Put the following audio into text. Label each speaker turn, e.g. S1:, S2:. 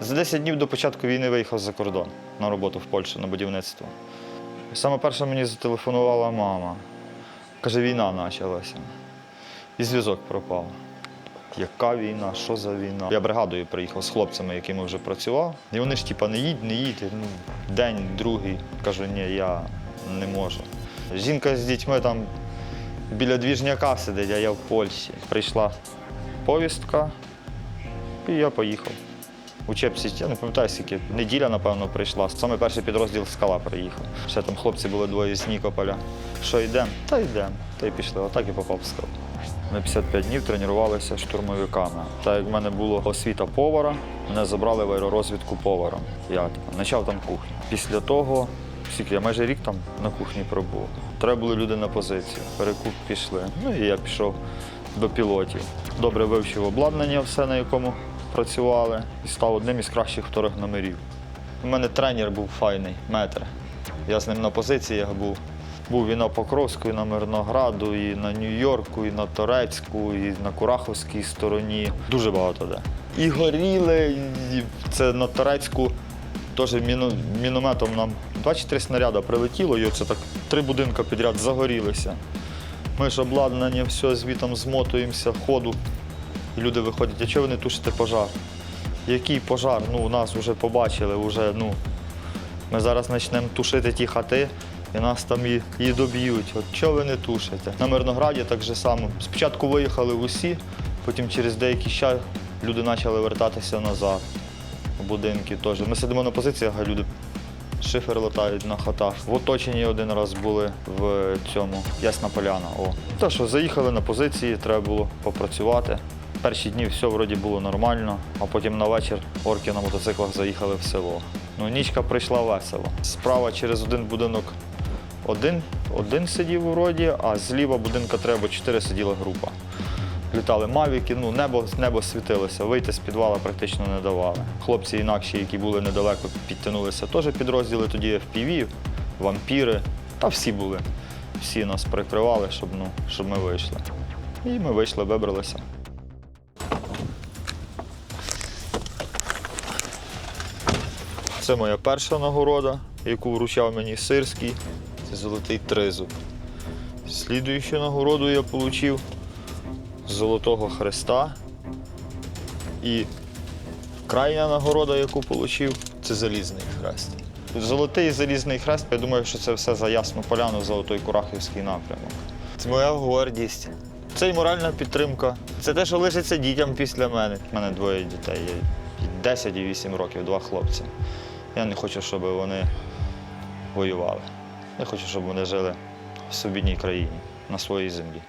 S1: За 10 днів до початку війни виїхав за кордон на роботу в Польщу на будівництво. Саме перше мені зателефонувала мама. Каже, війна почалася. І зв'язок пропав. Яка війна? Що за війна? Я бригадою приїхав з хлопцями, якими вже працював. І вони ж типа не їдь, не їдь. Ну, день, другий. Кажу, ні, я не можу. Жінка з дітьми там біля двіжняка сидить, а я в Польщі. Прийшла повістка, і я поїхав. Учебці, я не пам'ятаю, скільки неділя, напевно, прийшла. Саме перший підрозділ скала приїхав. Ще там хлопці були двоє з Нікополя. Що йдемо? Та йдемо. Та й пішли. Отак і попав в скалу. Ми 55 днів тренувалися штурмовиками. Так як в мене була освіта повара, мене забрали в аеророзвідку поваром. Я почав там кухню. Після того, скільки я майже рік там на кухні пробув. Треба були люди на позицію. Перекуп пішли. Ну і я пішов до пілотів. Добре вивчив обладнання, все на якому працювали, і став одним із кращих вторих номерів. У мене тренер був файний, метр. Я з ним на позиціях був. Був і на Покровську, і на Мирнограду, і на Нью-Йорку, і на Торецьку, і на Кураховській стороні. Дуже багато де. І горіли, і це на Торецьку теж мінометом нам 24 снаряда прилетіло, і оце так три будинки підряд загорілися. Ми ж обладнання, все звітом змотуємося, ходу. І люди виходять, а чого ви не тушите пожар? Який пожар? Ну, нас вже побачили, вже, ну, ми зараз почнемо тушити ті хати, і нас там і, і доб'ють. От чого ви не тушите? На Мирнограді так же само. Спочатку виїхали усі, потім через деякий час люди почали вертатися назад. У будинки теж. Ми сидимо на позиціях, а люди шифер латають на хатах. В оточенні один раз були в цьому Ясна Поляна. О. Та що, заїхали на позиції, треба було попрацювати. Перші дні все вроді було нормально, а потім на вечір орки на мотоциклах заїхали в село. Ну, нічка прийшла весело. Справа через один будинок один, один сидів вроді, а зліва будинка треба чотири сиділа група. Літали мавіки, ну небо, небо світилося, вийти з підвала практично не давали. Хлопці інакші, які були недалеко, підтягнулися, теж підрозділи тоді FPV, вампіри. Та всі були. Всі нас прикривали, щоб, ну, щоб ми вийшли. І ми вийшли, вибралися. Це моя перша нагорода, яку вручав мені Сирський. Це золотий тризуб. Слідуючу нагороду я отримав Золотого Христа. І крайня нагорода, яку отримав, це залізний хрест. Золотий залізний хрест, я думаю, що це все за ясну поляну, Золотой Курахівський напрямок. Це моя гордість. Це і моральна підтримка. Це те, що лишиться дітям після мене. У мене двоє дітей. є. 10 і 8 років, два хлопці. Я не хочу, щоб вони воювали. Я хочу, щоб вони жили в собідній країні, на своїй землі.